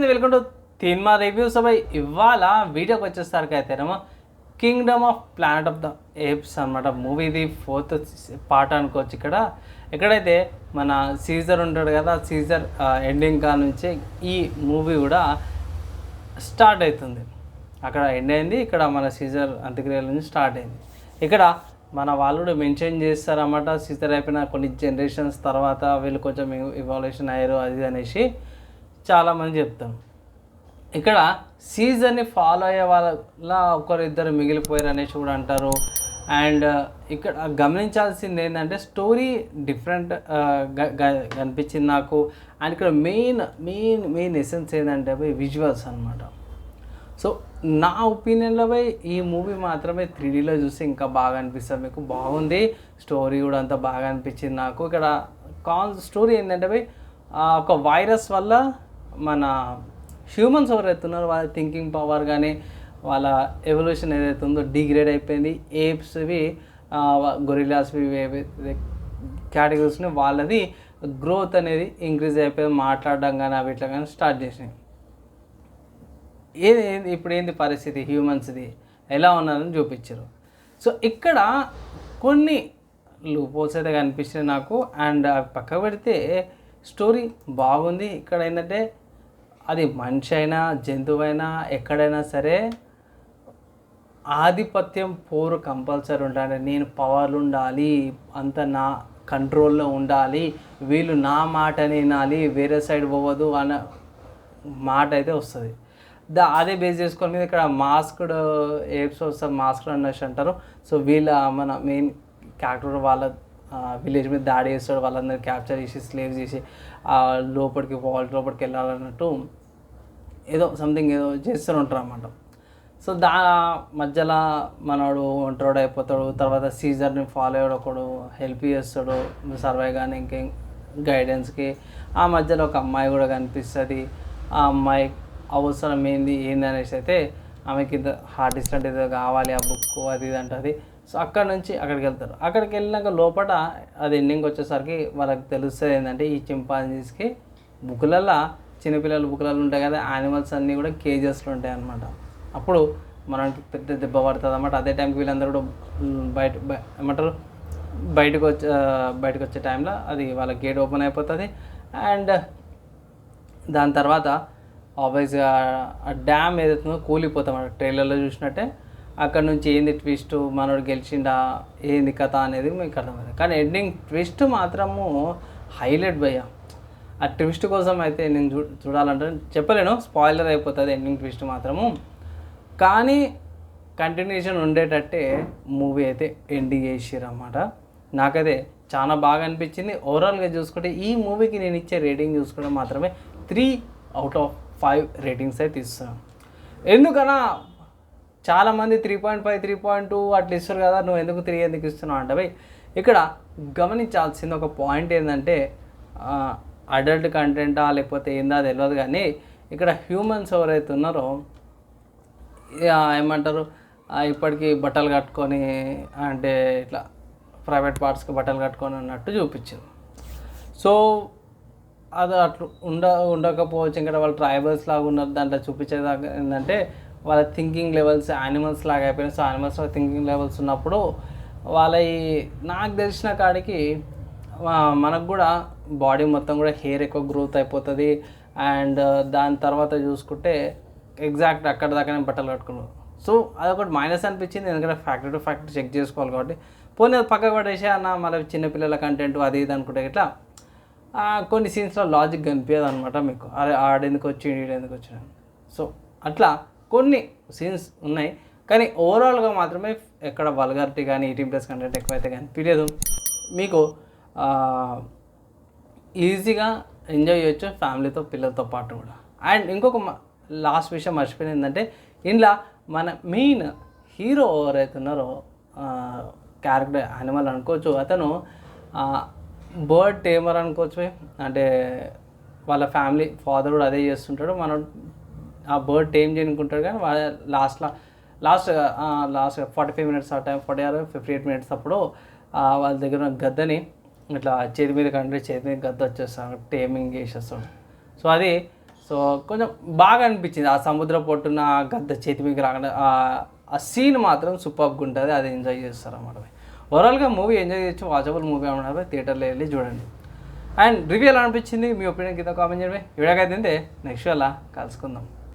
Welcome to cinema reviews అబ్బాయి ఇవాళ వీడియోకి వచ్చేసరికి అయితేనేమో Kingdom of Planet of the Apes అనమాట మూవీది ఫోర్త్ పార్ట్ అనుకోవచ్చు ఇక్కడ. ఎక్కడైతే మన సీజర్ ఉంటాడు కదా సీజర్ ఎండింగ్ కా నుంచి ఈ మూవీ కూడా స్టార్ట్ అవుతుంది అక్కడ ఎండ్ అయింది ఇక్కడ మన సీజర్ అంత్యక్రియల నుంచి స్టార్ట్ అయింది. ఇక్కడ మన వాళ్ళు కూడా మెన్షన్ చేస్తారన్నమాట సీజర్ అయిపోయిన కొన్ని జనరేషన్స్ తర్వాత వీళ్ళు కొంచెం ఇవాల్యూషన్ అయ్యారు అది అనేసి. చాలామంది చెప్తాం ఇక్కడ సీజన్ని ఫాలో అయ్యే వాళ్ళ ఒకరు ఇద్దరు మిగిలిపోయారు అనేసి కూడా అంటారు. అండ్ ఇక్కడ గమనించాల్సింది ఏంటంటే స్టోరీ డిఫరెంట్ కనిపించింది నాకు. అండ్ ఇక్కడ మెయిన్ మెయిన్ మెయిన్ ఎసెన్స్ ఏంటంటే పోయి విజువల్స్ అనమాట సో నా ఒపీనియన్లో పోయి ఈ మూవీ మాత్రమే త్రీడీలో చూస్తే ఇంకా బాగా అనిపిస్తుంది మీకు. బాగుంది. స్టోరీ కూడా అంత బాగా అనిపించింది నాకు. ఇక్కడ కాన్ స్టోరీ ఏంటంటే పోయి ఒక వైరస్ వల్ల మన హ్యూమన్స్ ఎవరైతే ఉన్నారో వాళ్ళ థింకింగ్ పవర్ కానీ వాళ్ళ ఎవల్యూషన్ ఏదైతే ఉందో డిగ్రేడ్ అయిపోయింది ఏప్స్వి గొరిలాస్వి కేటగిరీస్ని వాళ్ళది గ్రోత్ అనేది ఇంక్రీజ్ అయిపోయింది మాట్లాడడం కానీ అవి ఇట్లా కానీ స్టార్ట్ చేసినాయి. ఏది ఏంది ఇప్పుడు ఏంది పరిస్థితి హ్యూమన్స్ది ఎలా ఉన్నారని చూపించారు. సో ఇక్కడ కొన్ని లూపోల్స్ అయితే కనిపించినాయి నాకు. అండ్ అవి పక్క పెడితే స్టోరీ బాగుంది. ఇక్కడ ఏంటంటే అది మనిషి అయినా జంతువైనా ఎక్కడైనా సరే ఆధిపత్యం పోరు కంపల్సరీ ఉండాలి. నేను పవర్లు ఉండాలి అంత నా కంట్రోల్లో ఉండాలి వీళ్ళు నా మాట వినాలి వేరే సైడ్ పోవద్దు అన్న మాట అయితే వస్తుంది. దా అదే బేస్ చేసుకొని మీద ఇక్కడ మాస్క్డ్ ఏప్స్ వస్తారు మాస్క్డ్ అనేసి అంటారు. సో వీళ్ళ మన మెయిన్ క్యారెక్టర్ వాళ్ళ విలేజ్ మీద దాడి చేస్తాడు వాళ్ళందరూ క్యాప్చర్ చేసి స్లేవ్ చేసి ఆ లోపలికి వాల్ లోపలికి వెళ్ళాలన్నట్టు ఏదో సంథింగ్ ఏదో చేస్తూ ఉంటారు అన్నమాట సో దా మధ్యలో మనవాడు ఒంటరోడు అయిపోతాడు తర్వాత సీజర్ని ఫాలో అయ్యాడు ఒకడు హెల్ప్ చేస్తాడు సర్వే కానీ ఇంకేం గైడెన్స్కి ఆ మధ్యలో ఒక అమ్మాయి కూడా కనిపిస్తుంది. ఆ అమ్మాయి అవసరం ఏంది ఏంది అనేసి అయితే ఆమెకి హార్ట్ హార్టిస్ట్ అంటే ఏదో కావాలి ఆ బుక్ అది ఇది అంటుంది. సో అక్కడ నుంచి అక్కడికి వెళ్తారు. అక్కడికి వెళ్ళినాక లోపల అది ఎండింగ్ వచ్చేసరికి వాళ్ళకి తెలుస్తుంది ఏంటంటే ఈ చింపాంజీస్కి బుక్లల్లో చిన్నపిల్లల బుక్లలో ఉంటాయి కదా యానిమల్స్ అన్నీ కూడా కేజెస్లో ఉంటాయి అనమాట అప్పుడు మనకి పెద్ద దెబ్బ పడుతుంది అనమాట అదే టైంకి వీళ్ళందరూ కూడా బయట ఏమంటారు? బయటకు వచ్చే బయటకు వచ్చే టైంలో అది వాళ్ళ గేట్ ఓపెన్ అయిపోతుంది. అండ్ దాని తర్వాత ఆబ్వియస్గా ఆ డ్యామ్ ఏదైతుందో కూలిపోతాం ట్రైలర్లో చూసినట్టే. అక్కడ నుంచి ఏంది ట్విస్ట్ మనోడు గెలిచిండా ఏంది కథ అనేది మీకు అర్థమైంది కానీ ఎండింగ్ ట్విస్ట్ మాత్రము హైలైట్ భయ్యా. ఆ ట్విస్ట్ కోసం అయితే నేను చూ చూడాలంటే చెప్పలేను. స్పాయిలర్ అయిపోతుంది ఎండింగ్ ట్విస్ట్ మాత్రము. కానీ కంటిన్యూషన్ ఉండేటట్టే మూవీ అయితే ఎండింగ్ చేసారు అన్నమాట నాకైతే చాలా బాగా అనిపించింది. ఓవరాల్గా చూసుకుంటే ఈ మూవీకి నేను ఇచ్చే రేటింగ్ చూసుకుంటే మాత్రమే three out of five ratings అయితే ఇస్తున్నాను ఎందుకన్నా చాలామంది three point five three point two అట్లా ఇస్తారు కదా నువ్వు ఎందుకు త్రీ ఎందుకు ఇస్తున్నావు అంటే భయ్ ఇక్కడ గమనించాల్సింది ఒక పాయింట్ ఏంటంటే అడల్ట్ కంటెంటా లేకపోతే ఏందా తెలియదు కానీ ఇక్కడ హ్యూమన్స్ ఎవరైతే ఉన్నారో ఇక ఏమంటారు ఇప్పటికీ బట్టలు కట్టుకొని అంటే ఇట్లా ప్రైవేట్ పార్ట్స్కి బట్టలు కట్టుకొని అన్నట్టు చూపించింది. సో అది అట్లా ఉండ ఉండకపోవచ్చు. ఇంకా వాళ్ళు ట్రైబల్స్ లాగా ఉన్నారు దాంట్లో చూపించేదాకా ఏంటంటే వాళ్ళ థింకింగ్ లెవెల్స్ యానిమల్స్ లాగా అయిపోయినాయి. సో యానిమల్స్ థింకింగ్ లెవెల్స్ ఉన్నప్పుడు వాళ్ళ నాకు తెలిసిన కాడికి మనకు కూడా బాడీ మొత్తం కూడా హెయిర్ ఎక్కువ గ్రోత్ అయిపోతుంది. అండ్ uh, దాని తర్వాత చూసుకుంటే ఎగ్జాక్ట్ అక్కడ దాకానే బట్టలు కట్టుకున్నాం. సో అదొకటి మైనస్ అనిపించింది. ఎందుకంటే ఫ్యాక్టరీ టు ఫ్యాక్టరీ చెక్ చేసుకోవాలి కాబట్టి. పోనీ అది పక్కకు పడేసే అన్న మళ్ళీ చిన్నపిల్లల కంటెంట్ అది ఇది అనుకుంటే ఇట్లా కొన్ని సీన్స్లో లాజిక్ కనిపించదు అనమాట మీకు. అరే ఆడెందుకు వచ్చి ఎందుకు వచ్చిన సో అట్లా కొన్ని సీన్స్ ఉన్నాయి కానీ ఓవరాల్గా మాత్రమే ఎక్కడ వల్గారిటీ కానీ ఎయిటీన్ ప్లస్ కంటెంట్ ఎక్కువైతే కనిపించలేదు మీకు ఈజీగా ఎంజాయ్ చేయొచ్చు ఫ్యామిలీతో పిల్లలతో పాటు కూడా. అండ్ ఇంకొక లాస్ట్ విషయం మర్చిపోయింది ఏంటంటే ఇంట్లో మన మెయిన్ హీరో ఎవరైతే ఉన్నారో క్యారెక్టర్ యానిమల్ అనుకోవచ్చు అతను బర్డ్ టేమర్ అనుకోవచ్చు అంటే వాళ్ళ ఫ్యామిలీ ఫాదర్ కూడా అదే చేస్తుంటాడు. మనం ఆ బర్డ్ టేమ్ చేయనుకుంటాడు కానీ వాళ్ళ లాస్ట్లో last last forty five minutes ఆ time forty or fifty eight minutes అప్పుడు వాళ్ళ దగ్గర ఉన్న గద్దని ఇట్లా చేతి మీద కంటే చేతి మీద గద్ద వచ్చేస్తాడు టేమింగ్ చేసేస్తాడు. సో అది సో కొంచెం బాగా అనిపించింది. ఆ సముద్ర పొట్టున ఆ గద్ద చేతి మీద రాకుండా ఆ- సీన్ మాత్రం సూపర్గా ఉంటుంది. అది ఎంజాయ్ చేస్తారు అన్నమాట. ఓవరాల్గా మూవీ ఎంజాయ్ చేయొచ్చు. వాచబుల్ మూవీ అన్నమాట థియేటర్లో వెళ్ళి చూడండి. అండ్ రివ్యూ ఎలా అనిపించింది? మీ ఒపీనియన్ కింద కామెంట్ చేయండి. వీడియోకి అయితే నెక్స్ట్ అలా కలుసుకుందాం.